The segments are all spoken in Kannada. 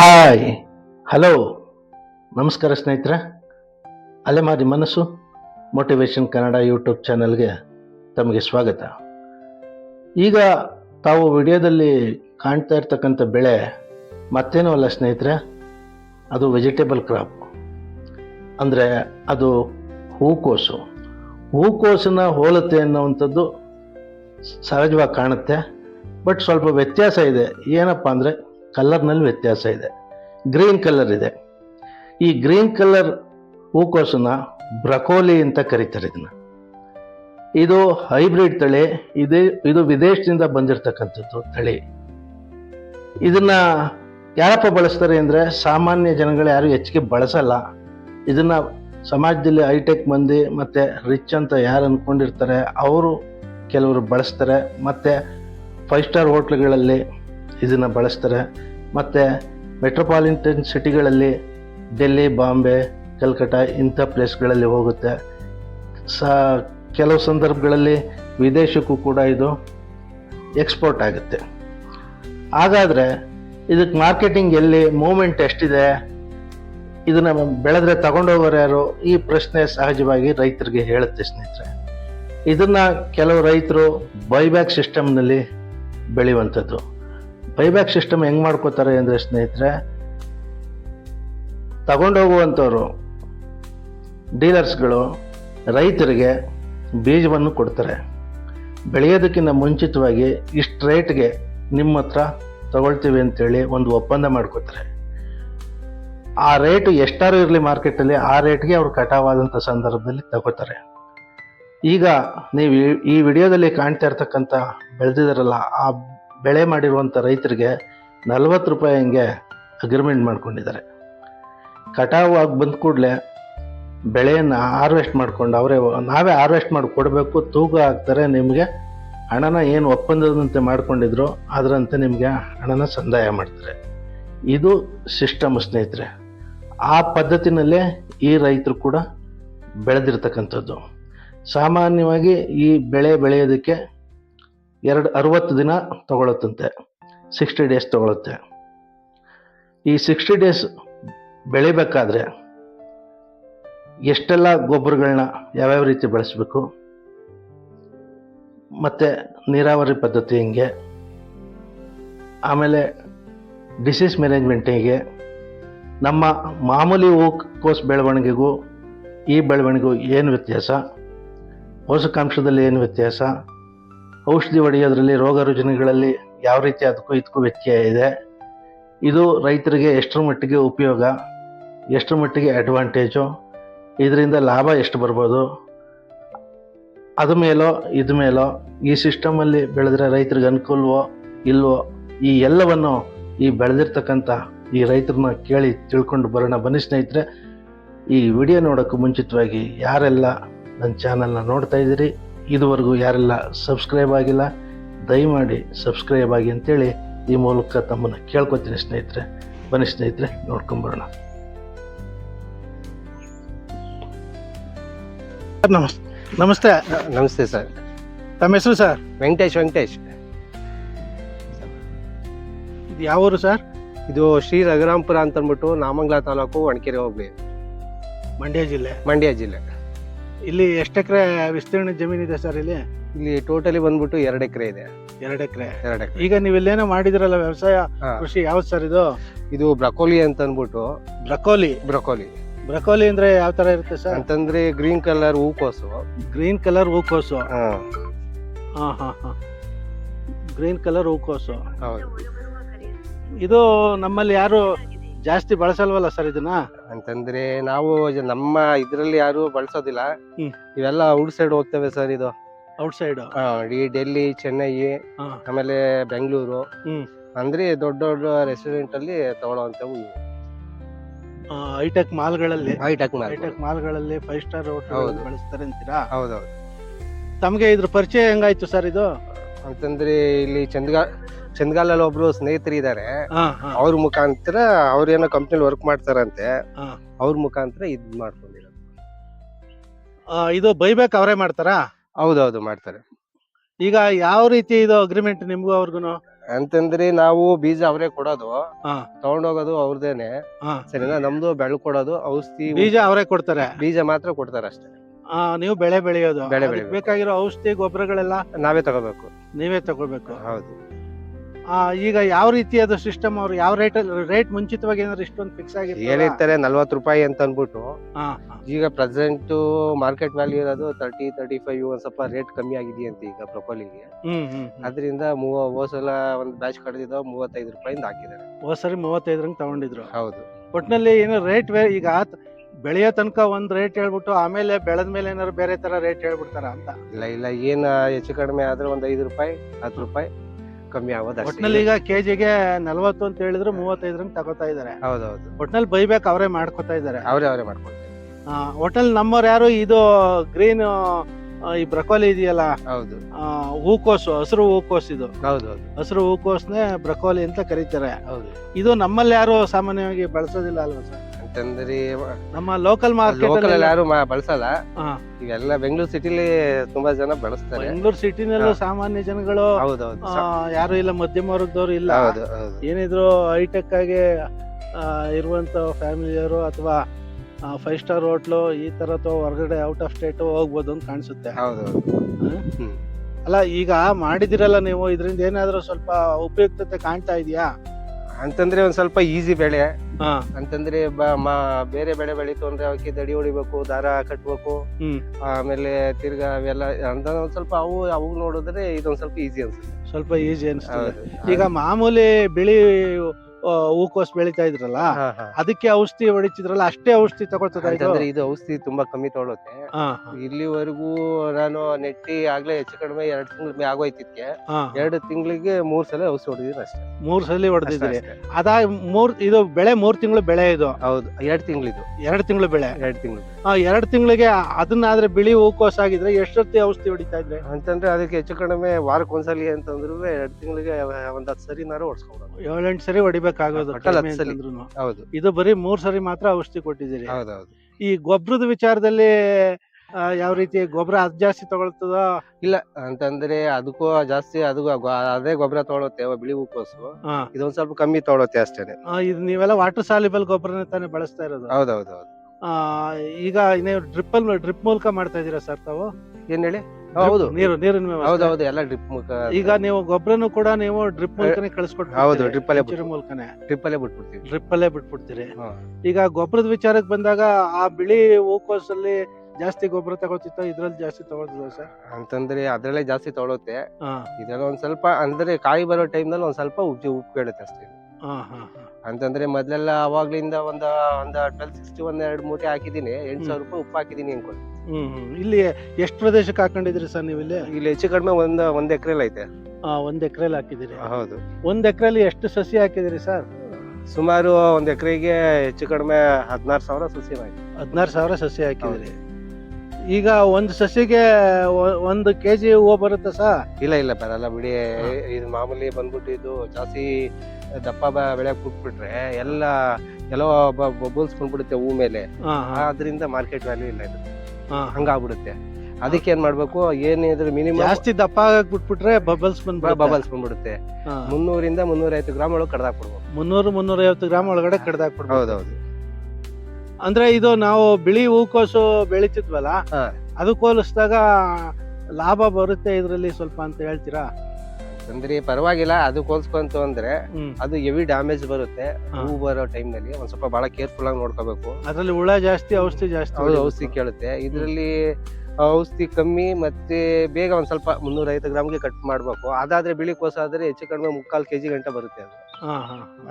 ಹಾಯ್. ಹಲೋ. ನಮಸ್ಕಾರ ಸ್ನೇಹಿತರೆ. ಅಲೆಮಾರಿ ಮನಸ್ಸು ಮೋಟಿವೇಶನ್ ಕನ್ನಡ ಯೂಟ್ಯೂಬ್ ಚಾನಲ್ಗೆ ತಮಗೆ ಸ್ವಾಗತ. ಈಗ ತಾವು ವಿಡಿಯೋದಲ್ಲಿ ಕಾಣ್ತಾ ಇರ್ತಕ್ಕಂಥ ಬೆಳೆ ಮತ್ತೇನೂ ಅಲ್ಲ ಸ್ನೇಹಿತರೆ. ಅದು ವೆಜಿಟೇಬಲ್ ಕ್ರಾಪ್ ಅಂದರೆ ಅದು ಹೂಕೋಸು. ಹೂಕೋಸಿನ ಹೋಲತೆ ಅನ್ನುವಂಥದ್ದು ಸಹಜವಾಗಿ ಕಾಣುತ್ತೆ. ಬಟ್ ಸ್ವಲ್ಪ ವ್ಯತ್ಯಾಸ ಇದೆ. ಏನಪ್ಪ ಅಂದರೆ ಕಲರ್ನಲ್ಲಿ ವ್ಯತ್ಯಾಸ ಇದೆ. ಗ್ರೀನ್ ಕಲರ್ ಇದೆ. ಈ ಗ್ರೀನ್ ಕಲರ್ ಹೂಕೋಸನ್ನ ಬ್ರಕೋಲಿ ಅಂತ ಕರೀತಾರೆ ಇದನ್ನ. ಇದು ಹೈಬ್ರಿಡ್ ತಳಿ, ಇದು ಇದು ವಿದೇಶದಿಂದ ಬಂದಿರತಕ್ಕಂಥದ್ದು ತಳಿ. ಇದನ್ನ ಯಾರಪ್ಪ ಬಳಸ್ತಾರೆ ಅಂದರೆ ಸಾಮಾನ್ಯ ಜನಗಳು ಯಾರು ಹೆಚ್ಚಿಗೆ ಬಳಸಲ್ಲ. ಇದನ್ನ ಸಮಾಜದಲ್ಲಿ ಹೈಟೆಕ್ ಮಂದಿ ಮತ್ತೆ ರಿಚ್ ಅಂತ ಯಾರು ಅಂದ್ಕೊಂಡಿರ್ತಾರೆ ಅವರು ಕೆಲವರು ಬಳಸ್ತಾರೆ. ಮತ್ತು ಫೈವ್ ಸ್ಟಾರ್ ಹೋಟ್ಲುಗಳಲ್ಲಿ ಇದನ್ನು ಬಳಸ್ತಾರೆ. ಮತ್ತು ಮೆಟ್ರೋಪಾಲಿಟನ್ ಸಿಟಿಗಳಲ್ಲಿ ಡೆಲ್ಲಿ ಬಾಂಬೆ ಕಲ್ಕಟ್ಟ ಇಂಥ ಪ್ಲೇಸ್ಗಳಲ್ಲಿ ಹೋಗುತ್ತೆ. ಸ, ಕೆಲವು ಸಂದರ್ಭಗಳಲ್ಲಿ ವಿದೇಶಕ್ಕೂ ಕೂಡ ಇದು ಎಕ್ಸ್ಪೋರ್ಟ್ ಆಗುತ್ತೆ. ಹಾಗಾದರೆ ಇದಕ್ಕೆ ಮಾರ್ಕೆಟಿಂಗ್ ಎಲ್ಲಿ ಮೂಮೆಂಟ್ ಎಷ್ಟಿದೆ? ಇದನ್ನು ಬೆಳೆದ್ರೆ ತಗೊಂಡೋಗೋರು ಯಾರು? ಈ ಪ್ರಶ್ನೆ ಸಹಜವಾಗಿ ರೈತರಿಗೆ ಹೇಳುತ್ತೆ ಸ್ನೇಹಿತರೆ. ಇದನ್ನು ಕೆಲವು ರೈತರು ಬೈಬ್ಯಾಕ್ ಸಿಸ್ಟಮ್ನಲ್ಲಿ ಬೆಳೆಯುವಂಥದ್ದು. ಬೈಬ್ಯಾಕ್ ಸಿಸ್ಟಮ್ ಹೆಂಗೆ ಮಾಡ್ಕೋತಾರೆ ಅಂದರೆ ಸ್ನೇಹಿತರೆ ತಗೊಂಡೋಗುವಂಥವ್ರು ಡೀಲರ್ಸ್ಗಳು, ರೈತರಿಗೆ ಬೀಜವನ್ನು ಕೊಡ್ತಾರೆ. ಬೆಳೆಯೋದಕ್ಕಿಂತ ಮುಂಚಿತವಾಗಿ ಇಷ್ಟು ರೇಟ್ಗೆ ನಿಮ್ಮ ಹತ್ರ ತಗೊಳ್ತೀವಿ ಅಂತೇಳಿ ಒಂದು ಒಪ್ಪಂದ ಮಾಡ್ಕೋತಾರೆ. ಆ ರೇಟು ಎಷ್ಟಾರು ಇರಲಿ ಮಾರ್ಕೆಟಲ್ಲಿ, ಆ ರೇಟ್ಗೆ ಅವ್ರು ಕಟಾವಾದಂಥ ಸಂದರ್ಭದಲ್ಲಿ ತಗೋತಾರೆ. ಈಗ ನೀವು ಈ- ವಿಡಿಯೋದಲ್ಲಿ ಕಾಣ್ತಾ ಇರ್ತಕ್ಕಂಥ ಬೆಳೆದಿದ್ದಾರಲ್ಲ ಆ ಬೆಳೆ ಮಾಡಿರುವಂಥ ರೈತರಿಗೆ ನಲ್ವತ್ತು ರೂಪಾಯಿ ಹಂಗೆ ಅಗ್ರಿಮೆಂಟ್ ಮಾಡ್ಕೊಂಡಿದ್ದಾರೆ. ಕಟಾವು ಆಗಿ ಬಂದ ಕೂಡಲೇ ಬೆಳೆಯನ್ನು ಹಾರ್ವೆಸ್ಟ್ ಮಾಡ್ಕೊಂಡು ಅವರೇ ನಾವೇ ಹಾರ್ವೆಸ್ಟ್ ಮಾಡಿ ಕೊಡಬೇಕು, ತೂಕ ಹಾಕ್ತಾರೆ, ನಿಮಗೆ ಹಣನ ಏನು ಒಪ್ಪಂದದಂತೆ ಮಾಡಿಕೊಂಡಿದ್ರು ಅದರಂತೆ ನಿಮಗೆ ಹಣನ ಸಂದಾಯ ಮಾಡ್ತಾರೆ. ಇದು ಸಿಸ್ಟಮ್ ಸ್ನೇಹಿತರೆ. ಆ ಪದ್ಧತಿನಲ್ಲೇ ಈ ರೈತರು ಕೂಡ ಬೆಳೆದಿರ್ತಕ್ಕಂಥದ್ದು. ಸಾಮಾನ್ಯವಾಗಿ ಈ ಬೆಳೆ ಬೆಳೆಯೋದಕ್ಕೆ ಎರಡು ಅರುವತ್ತು ದಿನ ತಗೊಳತ್ತಂತೆ ಸಿಕ್ಸ್ಟಿ ಡೇಸ್ ತಗೊಳುತ್ತೆ ಈ ಸಿಕ್ಸ್ಟಿ ಡೇಸ್ ಬೆಳಿಬೇಕಾದ್ರೆ ಎಷ್ಟೆಲ್ಲ ಗೊಬ್ಬರಗಳನ್ನ ಯಾವ್ಯಾವ ರೀತಿ ಬಳಸಬೇಕು, ಮತ್ತು ನೀರಾವರಿ ಪದ್ಧತಿ ಹೆಂಗೆ, ಆಮೇಲೆ ಡಿಸೀಸ್ ಮ್ಯಾನೇಜ್ಮೆಂಟ್ ಹೇಗೆ, ನಮ್ಮ ಮಾಮೂಲಿ ಹೂಕೋಸ್ ಬೆಳವಣಿಗೆಗೂ ಈ ಬೆಳವಣಿಗೆಗೂ ಏನು ವ್ಯತ್ಯಾಸ, ಪೋಷಕಾಂಶದಲ್ಲಿ ಏನು ವ್ಯತ್ಯಾಸ ಔಷಧಿ ಹೊಡೆಯೋದ್ರಲ್ಲಿ ರೋಗ ರುಜಿನಗಳಲ್ಲಿ ಯಾವ ರೀತಿ ಅದಕ್ಕೂ ಇದಕ್ಕೂ ವ್ಯತ್ಯಯ ಇದೆ. ಇದು ರೈತರಿಗೆ ಎಷ್ಟರ ಮಟ್ಟಿಗೆ ಉಪಯೋಗ, ಎಷ್ಟರ ಮಟ್ಟಿಗೆ ಅಡ್ವಾಂಟೇಜು ಇದರಿಂದ ಲಾಭ ಎಷ್ಟು ಬರ್ಬೋದು, ಅದ ಮೇಲೋ, ಇದ ಮೇಲೋ, ಈ ಸಿಸ್ಟಮಲ್ಲಿ ಬೆಳೆದ್ರೆ ರೈತರಿಗೆ ಅನುಕೂಲವೋ, ಇಲ್ವೋ, ಈ ಎಲ್ಲವನ್ನು ಈ ಬೆಳೆದಿರ್ತಕ್ಕಂಥ ಈ ರೈತರನ್ನ ಕೇಳಿ ತಿಳ್ಕೊಂಡು ಬರೋಣ. ಬನ್ನಿ ಸ್ನೇಹಿತರೆ, ಈ ವಿಡಿಯೋ ನೋಡೋಕ್ಕೂ ಮುಂಚಿತವಾಗಿ ಯಾರೆಲ್ಲ ನನ್ನ ಚಾನಲ್ನ ನೋಡ್ತಾ ಇದ್ದೀರಿ ಇದುವರೆಗೂ ಯಾರೆಲ್ಲ ಸಬ್ಸ್ಕ್ರೈಬ್ ಆಗಿಲ್ಲ ದಯಮಾಡಿ ಸಬ್ಸ್ಕ್ರೈಬ್ ಆಗಿ ಅಂತೇಳಿ ಈ ಮೂಲಕ ತಮ್ಮನ್ನು ಕೇಳ್ಕೊತೀನಿ ಸ್ನೇಹಿತರೆ. ಬನ್ನಿ ಸ್ನೇಹಿತರೆ ನೋಡ್ಕೊಂಬರೋಣ. ನಮಸ್ತೆ. ನಮಸ್ತೆ ನಮಸ್ತೆ ಸರ್. ತಮ್ಮ ಹೆಸರು ಸರ್? ವೆಂಕಟೇಶ್ ವೆಂಕಟೇಶ್. ಇದು ಯಾವ ಊರು ಸರ್? ಇದು ಶ್ರೀ ರಘುರಾಂಪುರ ಅಂತ ಅಂದ್ಬಿಟ್ಟು ನಾಮಂಗಲ ತಾಲೂಕು ಒಣಕೆರೆ ಹೋಗ್ಲಿ ಮಂಡ್ಯ ಜಿಲ್ಲೆ. ಮಂಡ್ಯ ಜಿಲ್ಲೆ. ಇಲ್ಲಿ ಎಷ್ಟು ಎಕರೆ ವಿಸ್ತೀರ್ಣ ಜಮೀನಿದೆ ಸರ್ ಇಲ್ಲಿ? ಇಲ್ಲಿ ಟೋಟಲಿ ಬಂದ್ಬಿಟ್ಟು ಎರಡು ಎಕರೆ ಇದೆ. ಎರಡು ಎಕರೆ. ಎರಡು ಎಕರೆ. ಈಗ ನೀವು ಇಲ್ಲೇನೋ ಮಾಡಿದ್ರಲ್ಲ ವ್ಯವಸಾಯ ಕೃಷಿ ಯಾವ್ದು ಸರ್ ಇದು? ಇದು ಬ್ರಕೋಲಿ ಅಂತ ಅಂದ್ಬಿಟ್ಟು ಬ್ರಕೋಲಿ? ಬ್ರಕೋಲಿ. ಬ್ರಕೋಲಿ ಅಂದ್ರೆ ಯಾವ ತರ ಇರುತ್ತೆ ಸರ್? ಅಂತಂದ್ರೆ ಗ್ರೀನ್ ಕಲರ್ ಹೂಕೋಸು. ಗ್ರೀನ್ ಕಲರ್ ಹೂಕೋಸು. ಹಾ, ಹಾ ಹಾ ಹಾ. ಗ್ರೀನ್ ಕಲರ್ ಹೂಕೋಸು. ಹೌದು. ಇದು ನಮ್ಮಲ್ಲಿ ಯಾರು ಜಾಸ್ತಿ ಬಳಸಲ್ವಲ್ಲ ಸರ್ ಇದನ್ನ? ಅಂತಂದ್ರೆ ನಾವು ಜ- ನಮ್ಮ ಇದ್ರಲ್ಲಿ ಯಾರು ಬಳಸೋದಿಲ್ಲ. ಹ್ಮ್. ಇವೆಲ್ಲ ಔಟ್ ಸೈಡ್ ಹೋಗ್ತವೆ ಸರ್ ಇದು. Outside. ಆ, ಈ ಡೆಲ್ಲಿ ಚೆನ್ನೈ ಹಾ. ಆಮೇಲೆ ಬೆಂಗಳೂರು. ಹ್ಮ್. ಅಂದ್ರೆ ದೊಡ್ಡ ದೊಡ್ಡ ರೆಸ್ಟೋರೆಂಟ್ ಅಲ್ಲಿ ತಗೊಳ್ಳೋವಂಥವು ಇವು. ಹೈಟೆಕ್ ಮಾಲ್ಗಳಲ್ಲಿ. ಹೈಟೆಕ್ ಹೈಟೆಕ್ ಮಾಲ್ಗಳಲ್ಲಿ ಫೈವ್ ಸ್ಟಾರ್ ಹೋಟೆಲ್ ಹೌದು. ಬಳಸ್ತಾರೆ ಅಂತೀರಾ? ಹೌದೌದು. ತಮಗೆ ಇದ್ರ ಪರಿಚಯ ಹೆಂಗಾಯ್ತು ಸರ್ ಇದು? ಅಂತಂದ್ರೆ ಇಲ್ಲಿ ಚಂದ್ಗಾ ಚಂದ್ಗಾಲಲ್ಲಿ ಒಬ್ರು ಸ್ನೇಹಿತರು ಇದಾರೆ ಅವ್ರ ಮುಖಾಂತರ ಅವ್ರ ಮುಖಾಂತರ ಅವ್ರೇನೋ ಕಂಪ್ನಿಲಿ ವರ್ಕ್ ಮಾಡ್ತಾರಂತೆ. ಅವ್ರ ಮುಖಾಂತರ ಇದ್ ಮಾಡ್ಕೊಂಡಿರೋದು. ಇದು ಬೈಬ್ಯಾಕ್ ಅವರೇ ಮಾಡ್ತಾರಾ? ಹೌದೌದು ಮಾಡ್ತಾರೆ. ಈಗ ಯಾವ ರೀತಿ ಇದು ಅಗ್ರಿಮೆಂಟ್ ನಿಮ್ಗೂ ಅವ್ರಿಗೂ ಅಂತಂದ್ರೆ ನಾವು ಬೀಜ ಅವರೇ ಕೊಡೋದು. ತಗೊಂಡೋಗೋದು ಅವ್ರದೇನೆ. ಸರಿನಾ? ನಮ್ದು ಬೆಳೆ ಕೊಡೋದು ಔಷಧಿ ಬೀಜ ಅವರೇ ಕೊಡ್ತಾರೆ. ಬೀಜ ಮಾತ್ರ ಕೊಡ್ತಾರೆ ಅಷ್ಟೇ. ನೀವು ಬೆಳೆ ಬೆಳೆಯೋದು. ಬೆಳೆ. ಬೇಕಾಗಿರೋ ಔಷಧಿ ಗೊಬ್ಬರಗಳೆಲ್ಲ ನಾವೇ ತಗೋಬೇಕು. ನೀವೇ ತಗೋಬೇಕು. ಹೌದು. ಈಗ ಯಾವ ರೀತಿ ಅದು ಸಿಸ್ಟಮ್ ಅವ್ರು ಯಾವ ರೇಟ್ ರೇಟ್ ಮುಂಚಿತವಾಗಿ ಏನಾದ್ರು ಇಷ್ಟೊಂದು ಫಿಕ್ಸ್ ಆಗಿದೆ ಹೇಳಿರ್ತಾರೆ ನಲ್ವತ್ತು ರೂಪಾಯಿ ಅಂತ ಹಾ. ಈಗ ಪ್ರೆಸೆಂಟ್ ಮಾರ್ಕೆಟ್ ವ್ಯಾಲ್ಯೂ ಇರೋದು ತರ್ಟಿ ತರ್ಟಿ ಫೈವ್ ಒಂದ್ ಸ್ವಲ್ಪ ರೇಟ್ ಕಮ್ಮಿ ಆಗಿದೆಯಂತೆ ಈಗ ಬ್ರೊಕೋಲಿಗೆ. ಅದರಿಂದ ಮೂವ ಹೋಸಲ ಒಂದು ಬ್ಯಾಚ್ ಕಡ್ದಿದ್ದು ಮೂವತ್ತೈದು ರೂಪಾಯಿಂದ ಹಾಕಿದ್ದಾರೆ. ಹೋಸರಿ ಮೂವತ್ತೈದು ಮೂವತ್ತೈದರಂಗ್ ತಗೊಂಡಿದ್ರು. ಹೌದು. ಒಟ್ನಲ್ಲಿ ಏನು ರೇಟ್ ಈಗ ಬೆಳೆಯೋ ತನಕ ಒಂದ್ ರೇಟ್ ಹೇಳ್ಬಿಟ್ಟು ಆಮೇಲೆ ಬೆಳೆದ ಮೇಲೆ ಏನಾದ್ರು ಬೇರೆ ತರ ರೇಟ್ ಹೇಳ್ಬಿಡ್ತಾರ ಅಂತ? ಇಲ್ಲ ಇಲ್ಲ ಏನ್ ಹೆಚ್ಚು ಕಡಿಮೆ ಆದ್ರೆ ಒಂದ್ ಐದು ರೂಪಾಯಿ ಹತ್ತು ರೂಪಾಯಿ. ಕಮ್ಮಿ ಆಗೋದು ಒಟ್ನಲ್ಲಿ ಈಗ ಕೆಜಿಗೆ ನಲ್ವತ್ತು ಅಂತ ಹೇಳಿದ್ರು ಮೂವತ್ತೈದರಂಗ್ ತಗೋತಾ ಇದಾರೆ ಹೌದೌದು. ಒಟ್ನಲ್ಲಿ ಬೈಬೇಕು ಅವರೇ ಮಾಡ್ಕೊತಾ ಇದಾರೆ ಅವರೇ ಅವರೇ ಮಾಡ್ಕೊಳ್ತಾರೆ. ಒಟ್ನಲ್ಲಿ ನಮ್ಮವ್ರು ಯಾರು ಇದು ಗ್ರೀನ್ ಈ ಬ್ರಕೋಲಿ ಇದೆಯಲ್ಲ ಹೌದು. ಹೂಕೋಸು ಹಸಿರು ಹೂಕೋಸ್ ಇದು. ಹೌದು ಹೌದು ಹಸಿರು ಹೂಕೋಸ್ನೇ ಬ್ರಕೋಲಿ ಅಂತ ಕರೀತಾರೆ. ಹೌದು. ಇದು ನಮ್ಮಲ್ಲಿ ಯಾರು ಸಾಮಾನ್ಯವಾಗಿ ಬಳಸೋದಿಲ್ಲ ಅಲ್ವಾ ಸರ್? ಅಂತಂದ್ರೆ ನಮ್ಮ ಲೋಕಲ್ ಮಾರ್ಕೆಟ್ ಲೋಕಲ್ ಅಲ್ಲಿ ಯಾರು ಮಾ- ಬಳಸಲ್ಲ. ಈಗೆಲ್ಲ ಇವೆಲ್ಲ ಬೆಂಗಳೂರು ಸಿಟಿಲಿ ತುಂಬಾ ಜನ ಬಳಸ್ತಾರೆ. ಬೆಂಗಳೂರು ಸಿಟಿನಲ್ಲೂ ಸಾಮಾನ್ಯ ಜನಗಳು ಹೌದೌದು. ಆ, ಯಾರು ಇಲ್ಲ ಮಧ್ಯಮ ವರ್ಗದವ್ರು ಇಲ್ಲ. ಹೌದು ಹೌದು. ಏನಿದ್ರು ಹೈಟೆಕ್ ಆಗಿ ಆ, ಇರುವಂತ ಫ್ಯಾಮಿಲಿಯವರು ಅಥವಾ ಫೈವ್ ಸ್ಟಾರ್ ಹೋಟ್ಲು ಈ ತರ ಅಥವಾ ಹೊರಗಡೆ ಔಟ್ ಆಫ್ ಸ್ಟೇಟ್ ಹೋಗ್ಬೋದು ಅಂತ ಕಾಣಿಸುತ್ತೆ. ಹೌದು. ಅಲ್ಲ ಈಗ ಮಾಡಿದಿರಲ್ಲ ನೀವು ಇದರಿಂದ ಏನಾದ್ರೂ ಸ್ವಲ್ಪ ಉಪಯುಕ್ತತೆ ಕಾಣ್ತಾ ಇದೆಯಾ? ಅಂತಂದ್ರೆ ಒಂದ್ ಸ್ವಲ್ಪ ಈಸಿ ಬೆಳೆ. ಹಾ. ಅಂತಂದ್ರೆ ಬ- ಮ- ಬೇರೆ ಬೆಳೆ ಬೆಳೀತು ಅಂದ್ರೆ ಅವಕ್ಕೆ ದಡಿ ಹೊಡಿಬೇಕು ದಾರ ಕಟ್ಬೇಕು. ಹ್ಮ್. ಆಮೇಲೆ ತಿರ್ಗಾ ಅವೆಲ್ಲ ಅಂತ ಒಂದ್ ಸ್ವಲ್ಪ ಅವು ಅವು ನೋಡಿದ್ರೆ ಇದೊಂದ್ ಸ್ವಲ್ಪ ಈಸಿ ಅನ್ಸುತ್ತೆ. ಸ್ವಲ್ಪ ಈಜಿ ಅನ್ಸುತ್ತೆ. ಹೌದು. ಈಗ ಮಾಮೂಲಿ ಬಿಳಿ ಹೂಕೋಸ್ ಬೆಳಿತಾ ಇದ್ರಲ್ಲ ಹಾ, ಹಾ. ಅದಕ್ಕೆ ಔಷಧಿ ಹೊಡಿತಿದ್ರಲ್ಲ ಅಷ್ಟೇ ಔಷಧಿ ತಗೊಳ್ತದ ಇದು? ಅಂತಂದ್ರೆ ಇದು ಔಷಧಿ ತುಂಬಾ ಕಮ್ಮಿ ತೊಗೊಳುತ್ತೆ. ಹಾ ಇಲ್ಲಿವರೆಗೂ ನಾನು ನೆಟ್ಟಿ ಆಗ್ಲೇ ಹೆಚ್ಚು ಕಡಿಮೆ ಎರಡ್ ತಿಂಗಳ ಆಗೋಯ್ತಿದ್ಕೆ ಹಾ ಎರಡು ತಿಂಗಳಿಗೆ ಮೂರ್ ಸಲ ಔಷಧಿ ಹೊಡೆದಿದ್ದೀನಿ ಅಷ್ಟೇ. ಮೂರ್ ಸಲ ಅಷ್ಟೇ, ಹೊಡೆದಿದ್ರಿ ಅಷ್ಟೇ. ಅದಾಗಿ ಮೂರ್ ಇದು ಬೆಳೆ ಮೂರ್ ತಿಂಗಳು ಬೆಳೆ ಇದು? ಹೌದು ಎರಡ್ ತಿಂಗಳಿದು. ಎರಡ್ ತಿಂಗಳು ಬೆಳೆ? ಎರಡ್ ತಿಂಗಳು. ಆ ಎರಡ್ ತಿಂಗಳಿಗೆ ಅದನ್ನಾದ್ರೆ ಬಿಳಿ ಹೂಕೋಸ್ ಆಗಿದ್ರೆ ಎಷ್ಟೊತ್ತಿ ಔಷಧಿ ಹೊಡಿತಾ ಇದ್ರೆ? ಅಂತಂದ್ರೆ ಅದಕ್ಕೆ ಹೆಚ್ಚು ಕಡಿಮೆ ವಾರಕ್ಕೆ ಒಂದ್ಸಲಿ ಅಂತಂದ್ರು ಎರಡ್ ತಿಂಗಳಿಗೆ ಒಂದ್ ಹತ್ತು ಸರಿನಾರು ಓಡಿಸ್ಕೊಬೋದು ಏಳೆಂಟು ಸರಿ ಹೊಡಿಬೇಕಾಗೋದು ಕಡಿಮೆ ಸರಿ. ಹೌದು. ಇದು ಬರೀ ಮೂರ್ ಸರಿ ಮಾತ್ರ ಔಷಧಿ ಕೊಟ್ಟಿದ್ದೀರಿ. ಹೌದೌದು. ಈ ಗೊಬ್ಬರದ ವಿಚಾರದಲ್ಲಿ ಆ, ಯಾವ ರೀತಿ ಗೊಬ್ಬರ ಅದ್ ಜಾಸ್ತಿ ತಗೊಳ್ತದ? ಇಲ್ಲ ಅಂತಂದ್ರೆ ಅದಕ್ಕೂ ಜಾಸ್ತಿ ಅದು ಗೊ- ಅದೇ ಗೊಬ್ಬರ ತಗೊಳುತ್ತೆ ಅವ ಬಿಳಿ ಹೂಕೋಸು ಇದೊಂದ್ ಸ್ವಲ್ಪ ಕಮ್ಮಿ ತಗೊಳುತ್ತೆ ಅಷ್ಟೇನೆ. ಇದು ನೀವೆಲ್ಲ ವಾಟರ್ ಸಾಲಿಬಲ್ ಗೊಬ್ಬರನೇ ತಾನೇ ಬಳಸ್ತಾ ಇರೋದು. ಹೌದೌದು ಹೌದು ಆ, ಈಗ ನೀವು ಡ್ರಿಪ್ಪಲ್ ಡ್ರಿಪ್ ಮೂಲಕ ಮಾಡ್ತಾ ಇದ್ದೀರಾ ಸರ್ ತಾವು? ಏನ್ ಹೇಳಿ? ಹೌದು. ನೀರು ನೀರಿನ ವ್ಯವಸ್ಥೆ. ಹೌದು ಎಲ್ಲ ಡ್ರಿಪ್ ಈಗ ನೀವು ಗೊಬ್ಬರನು ಕೂಡ ನೀವು ಡ್ರಿಪ್ ಮೂಲಕನೇ ಕಳಿಸ್ಕೊಟ್ಟು ಹೌದು, ಡ್ರಿಪ್ ಅಲ್ಲೇ ಮೂಲಕನೇ. ಡ್ರಿಪ್ ಅಲ್ಲೇ ಬಿಟ್ಬಿಡ್ತೀವಿ. ಡ್ರಿಪ್ ಅಲ್ಲೇ ಬಿಟ್ಬಿಡ್ತೀರಿ. ಹಾ. ಈಗ ಗೊಬ್ಬರದ ವಿಚಾರಕ್ಕೆ ಬಂದಾಗ ಆ ಬಿಳಿ ಹೂಕೋಸಲ್ಲಿ ಜಾಸ್ತಿ ಗೊಬ್ಬರ ತಗೋತಿತ್ತೋ ಇದ್ರಲ್ಲಿ ಜಾಸ್ತಿ ತಗೋತಿದ್ದ ಸರ್? ಅಂತಂದ್ರೆ ಅದ್ರಲ್ಲೇ ಜಾಸ್ತಿ ತಗೊಳುತ್ತೆ. ಹಾ. ಇದೆಲ್ಲ ಒಂದ್ ಸ್ವಲ್ಪ ಅಂದ್ರೆ ಕಾಯಿ ಬರೋ ಟೈಮ್ನಲ್ಲಿ ಒಂದ್ ಸ್ವಲ್ಪ ಉಪ್ಪು ಉಪ್ಪು ಕೇಳುತ್ತೆ ಅಷ್ಟೇ. ಹಾ ಹಾ ಹಾ. ಅಂತಂದ್ರೆ ಮೊದ್ಲೆಲ್ಲ ಅವಾಗ್ಲಿಂದ ಒಂದ್ ಒಂದ್ ಟ್ವೆಲ್ ಸಿಕ್ಸ್ಟಿ ಒಂದ್ ಎರಡ್ ಮೂಟೆ ಹಾಕಿದೀನಿ ಎಂಟ್ ಸಾವಿರ ರೂಪಾಯಿ ಉಪ್ಪು ಹಾಕಿದೀನಿ ಅನ್ಕೊಂಡು. ಹ್ಮ್ ಹ್ಮ್. ಇಲ್ಲಿ ಎಷ್ಟು ಪ್ರದೇಶಕ್ಕೆ ಹಾಕೊಂಡಿದ್ರಿ ಸರ್ ನೀವು ಇಲ್ಲಿ? ಇಲ್ಲಿ ಹೆಚ್ಚು ಕಡಿಮೆ ಒಂದ್ ಒಂದ್ ಎಕರೆಲ್ ಐತೆ. ಆ, ಒಂದ್ ಎಕರೆಲಿ ಹಾಕಿದಿರಿ ಹೌದು. ಒಂದ್ ಎಕರೆಲಿ ಎಷ್ಟು ಸಸಿ ಹಾಕಿದಿರಿ ಸರ್? ಸುಮಾರು ಒಂದ್ ಎಕರೆಗೆ ಹೆಚ್ಚು ಕಡಿಮೆ ಹದಿನಾರು ಸಾವಿರ ಸಸಿ ಆಯ್ತು ಹದಿನಾರು ಸಾವಿರ ಸಸಿ ಹಾಕಿದಿರಿ ಈಗ ಒಂದು ಸಸಿಗೆ ಒ- ಒಂದು ಕೆಜಿ ಹೂವು ಬರುತ್ತೆ ಸರ್? ಇಲ್ಲ ಇಲ್ಲ ಬರಲ್ಲ ಬಿಡಿ. ಹಾ. ಇದು ಮಾಮೂಲಿ ಬಂದ್ಬಿಟ್ಟು ಇದು ಜಾಸ್ತಿ ದಪ್ಪ ಬ- ಬೆಳೆಯಕ್ ಬಿಟ್ಬಿಟ್ರೆ ಎಲ್ಲ ಎಲ್ಲೋ ಬಬಲ್ಸ್ ಬಂದ್ಬಿಡುತ್ತೆ ಹೂ ಮೇಲೆ. ಹಾ ಹಾ. ಆದ್ರಿಂದ ಮಾರ್ಕೆಟ್ ವ್ಯಾಲ್ಯೂ ಇಲ್ಲ ಇದು. ಹಂಗಾಗ್ಬಿಡುತ್ತೆ. ಅದಕ್ಕೆ ಏನ್ ಮಾಡ್ಬೇಕು ಏನಿದ್ರೆ ಮಿನಿಮಮ್ ಜಾಸ್ತಿ ದಪ್ಪ ಆಗಕ್ ಬಿಟ್ಬಿಟ್ರೆ ಬಬಲ್ಸ್ ಬಂದ್ ಬಬಲ್ಸ್ ಬಂದ್ಬಿಡುತ್ತೆ. ಮುನ್ನೂರಿಂದ ಮುನ್ನೂರೈವತ್ತು ಗ್ರಾಮ್ ಒಳಗೆ ಕಡ್ದಾಕ್ಬಿಡ್ಬೇಕು. ಮುನ್ನೂರು ಮುನ್ನೂರೈವತ್ತು ಗ್ರಾಮ್ ಒಳಗಡೆ ಕಡ್ದಾಕ್ಬಿಡ್ಬೋದು ಹೌದೌದು. ಅಂದ್ರೆ ಇದು ನಾವು ಬಿಳಿ ಹೂಕೋಸು ಬೆಳಿತಿದ್ವಲ್ಲ. ಅದಕ್ಕೆ ಹೋಲಿಸಿದಾಗ ಲಾಭ ಬರುತ್ತೆ ಇದರಲ್ಲಿ ಸ್ವಲ್ಪ ಅಂತ ಹೇಳ್ತೀರಾ? ಅಂದ್ರೆ ಪರವಾಗಿಲ್ಲ ಅದು ಹೋಲ್ಸ್ಕೊಂತು ಅಂದ್ರೆ ಹ್ಮ್ ಅದು ಹೆವಿ ಡ್ಯಾಮೇಜ್ ಬರುತ್ತೆ ಹಾ. ಹೂ ಬರೋ ಟೈಮ್ನಲ್ಲಿ ಒಂದ್ ಸ್ವಲ್ಪ ಬಹಳ ಕೇರ್ಫುಲ್ ಆಗಿ ನೋಡ್ಕೋಬೇಕು ಅದ್ರಲ್ಲಿ ಹುಳ ಜಾಸ್ತಿ ಔಷಧಿ ಜಾಸ್ತಿ ಹೊಡಿಬೇಕು. ಔಷಧಿ ಕೇಳುತ್ತೆ ಇದ್ರಲ್ಲಿ ಔಷಧಿ ಕಮ್ಮಿ ಮತ್ತೆ ಬೇಗ ಒಂದ್ ಸ್ವಲ್ಪ ಮುನ್ನೂರ ಐವತ್ತು ಗ್ರಾಮ್ಗೆ ಕಟ್ ಮಾಡ್ಬೇಕು ಅದಾದ್ರೆ ಬಿಳಿ ಕೋಸ ಆದ್ರೆ ಹೆಚ್ಚು ಕಡಿಮೆ ಮುಕ್ಕಾಲ್ ಕೆಜಿ ಗಂಟೆ ಬರುತ್ತೆ ಅದು.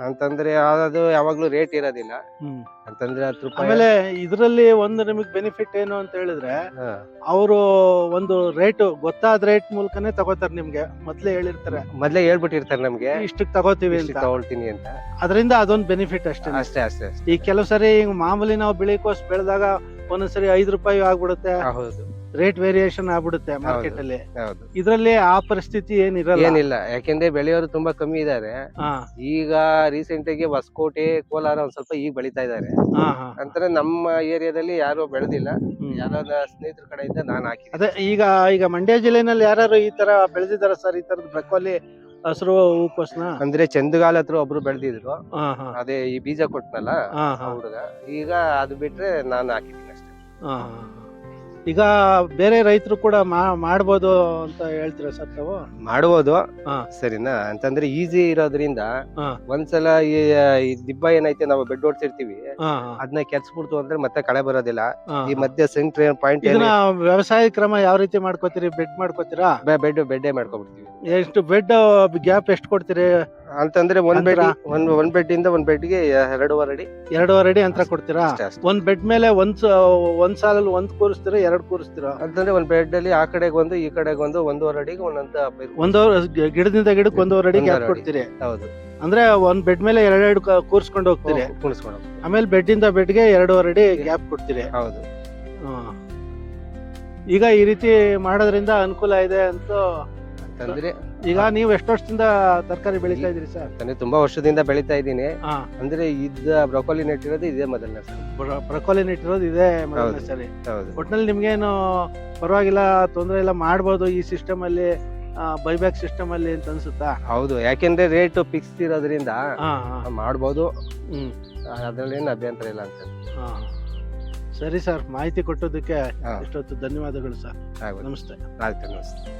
ಅಂತಂದ್ರೆ ಅದು ಯಾವಾಗ್ಲೂ ರೇಟ್ ಇರೋದಿಲ್ಲ. ಹ್ಮ್. ಅಂತಂದ್ರೆ ಹತ್ತು ರೂಪಾಯಿ ಆಮೇಲೆ ಇದರಲ್ಲಿ ಒಂದು ನಿಮಗೆ ಬೆನಿಫಿಟ್ ಏನು ಅಂತ ಹೇಳಿದ್ರೆ ಹಾ. ಅವರು ಒಂದು ರೇಟ್ ಗೊತ್ತಾದ ರೇಟ್ ಮೂಲಕನೇ ತಗೋತಾರೆ ನಿಮ್ಗೆ. ಮೊದ್ಲೇ ಹೇಳಿರ್ತಾರೆ. ಮೊದ್ಲೇ ಹೇಳ್ಬಿಟ್ಟಿರ್ತಾರೆ ನಮ್ಗೆ. ಇಷ್ಟಕ್ಕೆ ತಗೋತೀವಿ ಅಂತ. ತಗೊಳ್ತೀನಿ ಅಂತ. ಅದರಿಂದ ಅದೊಂದು ಬೆನಿಫಿಟ್ ಅಷ್ಟೇ ಅಷ್ಟೇ ಅಷ್ಟೇ ಅಷ್ಟೇ. ಈ ಕೆಲವು ಸರಿ ಹಿಂಗ್ ಮಾಮೂಲಿ ನಾವು ಬಿಳಿ ಕೋಸ್ ಬೆಳೆದಾಗ ಒಂದೊಂದ್ಸರಿ ಐದು ರೂಪಾಯಿ ಆಗ್ಬಿಡುತ್ತೆ. ಹೌದು. ರೇಟ್ ವೇರಿಯೇಷನ್ ಆಗ್ಬಿಡುತ್ತೆ ಮಾರ್ಕೆಟ್ ಅಲ್ಲಿ ಹೌದು. ಇದ್ರಲ್ಲಿ ಆ ಪರಿಸ್ಥಿತಿ ಏನಿರಲ್ಲ. ಏನಿಲ್ಲ ಯಾಕೆಂದ್ರೆ ಬೆಳೆಯೋರು ತುಂಬಾ ಕಮ್ಮಿ ಇದಾರೆ. ಹಾ. ಈಗ ರೀಸೆಂಟ್ ಆಗಿ ಹೊಸಕೋಟೆ ಕೋಲಾರ ಒಂದ್ ಸ್ವಲ್ಪ ಈಗ ಬೆಳಿತಾ ಇದಾರೆ. ಹಾ ಹಾ. ಅಂತಾರೆ ನಮ್ಮ ಏರಿಯಾದಲ್ಲಿ ಯಾರು ಬೆಳೆದಿಲ್ಲ. ಹ್ಮ್. ಯಾರೋ ಸ್ನೇಹಿತರ ಕಡೆಯಿಂದ ನಾನು ಹಾಕಿ ಅದೇ ಈಗ ಈಗ ಮಂಡ್ಯ ಜಿಲ್ಲೆನಲ್ಲಿ ಯಾರು ಈ ತರ ಬೆಳೆದಿದಾರ ಸರ್? ಈ ತರದ ಬ್ರಕೋಲಿ ಹಸಿರು ಹೂಕೋಸ್ನ? ಅಂದ್ರೆ ಚಂದಗಾಲ ಹತ್ರ ಒಬ್ರು ಬೆಳೆದಿದ್ರು. ಹಾ ಹಾ. ಅದೇ ಈ ಬೀಜ ಕೊಟ್ನಲ್ಲ ಹಾ ಆ ಹಾ ಹುಡುಗ. ಈಗ ಅದು ಬಿಟ್ರೆ ನಾನು ಹಾಕಿದ್ದೀನಿ ಅಷ್ಟೇ. ಹಾ, ಹಾ. ಈಗ ಬೇರೆ ರೈತರು ಕೂಡ ಮಾಡ್ಬೋದು ಅಂತ ಹೇಳ್ತೀರ ಸರ್ ತಾವು? ಮಾಡ್ಬೋದು. ಸರಿನಾ? ಅಂತಂದ್ರೆ ಈಸಿ ಇರೋದ್ರಿಂದ. ಒಂದ್ಸಲ ಈ ಈ ದಿಬ್ಬ ಏನೈತೆ ನಾವು ಬೆಡ್ ಓಡ್ತಿರ್ತೀವಿ ಅದನ್ನ ಕೆಲ್ಸ್ಬಿಡ್ತು ಅಂದ್ರೆ ಮತ್ತೆ ಕಳೆ ಬರೋದಿಲ್ಲ. ಈ. ಮಧ್ಯ ಸೆಂಟ್ರ್ ಪಾಯಿಂಟ್ ವ್ಯವಸಾಯ ಕ್ರಮ ಯಾವ ರೀತಿ ಮಾಡ್ಕೋತೀರಿ? ಬೆಡ್ ಮಾಡ್ಕೋತೀರಾ? ಬೆಡ್ ಬೆಡ್ಡೆ ಮಾಡ್ಕೊಬಿಡ್ತೀವಿ. ಎಷ್ಟು ಬೆಡ್ ಗ್ಯಾಪ್ ಎಷ್ಟು ಕೊಡ್ತೀರಿ? ಅಂತಂದ್ರೆ ಒಂದ್ ಬೆಡ್ ಅಂತರ? ಒಂದ್ ಒಂದ್ ಬೆಡ್ ಇಂದ ಒಂದ್ ಬೆಡ್ಗೆ ಎರಡೂವರೆ ಅಡಿ ಎರಡೂವರೆ ಅಡಿ ಅಂತರ ಕೊಡ್ತೀರಾ ಅಷ್ಟೇ ಅಷ್ಟೇ ಒಂದ್ ಬೆಡ್ ಮೇಲೆ ಒಂದ್ ಸ- ಒಂದ್ ಸಾಲಲ್ಲಿ ಒಂದ್ ಕೂರಿಸ್ತೀರಾ ಎರಡ್ ಕೂರಿಸ್ತೀರಾ ಅಂತಂದ್ರೆ ಒಂದ್ ಬೆಡ್ ಅಲ್ಲಿ ಆ ಕಡೆಗೆ ಒಂದು ಈ ಕಡೆಗೆ ಒಂದು ಒಂದೂವರೆ ಅಡಿಗೆ ಒಂದಂತ. ಒಂದೂವರೆ ಗಿಡದಿಂದ ಗಿಡಕ್ಕೆ ಒಂದೂವರೆ ಅಡಿ ಗ್ಯಾಪ್ ಒಂದೂವರೆ ಅಡಿ. ಕೊಡ್ತೀರಿ ಹೌದು ಅಂದ್ರೆ ಒಂದ್ ಬೆಡ್ ಮೇಲೆ ಎರಡೆರಡು ಕೂರಿಸ್ಕೊಂಡು ಕೂರ್ಸ್ಕೊಂಡು ಹೋಗ್ತೀರಿ ಕುಣಿಸ್ಕೊಂಡು ಹೋಗ್ತೀವಿ. ಆಮೇಲೆ ಬೆಡ್ ಇಂದ ಬೆಡ್ಗೆ ಎರಡೂವರೆ ಅಡಿ ಗ್ಯಾಪ್ ಕೊಡ್ತೀರಿ ಹೌದು ಹಾ. ಈಗ ಈ ರೀತಿ ಮಾಡೋದ್ರಿಂದ ಅನುಕೂಲ ಇದೆ ಅಂತ ಅಂತಂದ್ರೆ ಈಗ ನೀವು ಎಷ್ಟು ವರ್ಷದಿಂದ ತರಕಾರಿ ಬೆಳೀತಾ ಇದ್ದೀರಿ ಸರ್? ಅಂತಂದ್ರೆ ತುಂಬಾ ವರ್ಷದಿಂದ ಬೆಳಿತಾ ಇದ್ದೀನಿ. ಹಾ. ಅಂದ್ರೆ ಇದ್ದ ಬ್ರೊಕೊಲಿ ನೆಟ್ಟಿರೋದು ಇದೇ ಮೊದಲನೇ ಸರ್. ಬ್ರ- ಬ್ರಕೋಲಿ ಇಟ್ಟಿರೋದು ಇದೆ ಮೊದಲನೇ ಹೌದು. ಸರಿ. ಹೌದು. ಒಟ್ನಲ್ಲಿ ನಿಮ್ಗೇನು ಪರವಾಗಿಲ್ಲ ತೊಂದರೆ ಇಲ್ಲ ಮಾಡ್ಬೋದು ಈ ಸಿಸ್ಟಮ್ ಅಲ್ಲಿ ಬೈಬ್ಯಾಕ್ ಸಿಸ್ಟಮ್ ಅಲ್ಲಿ ಅಂತ ಅನ್ಸುತ್ತಾ? ಹೌದು. ಯಾಕೆಂದ್ರೆ ರೇಟ್ ಫಿಕ್ಸ್ ಇರೋದ್ರಿಂದ ಹಾ ಹಾ. ಮಾಡ್ಬೋದು. ಹ್ಮ್. ಅದ್ರಲ್ಲೇನು ಅಭ್ಯಂತರ ಇಲ್ಲ ಅಂತ ಹಾ ಸರಿ ಸರ್ ಮಾಹಿತಿ ಕೊಟ್ಟೋದಕ್ಕೆ ಹಾ. ಇಷ್ಟೊತ್ತು ಧನ್ಯವಾದಗಳು ಸರ್. ನಮಸ್ತೆ. ಆಯ್ತು ನಮಸ್ತೆ.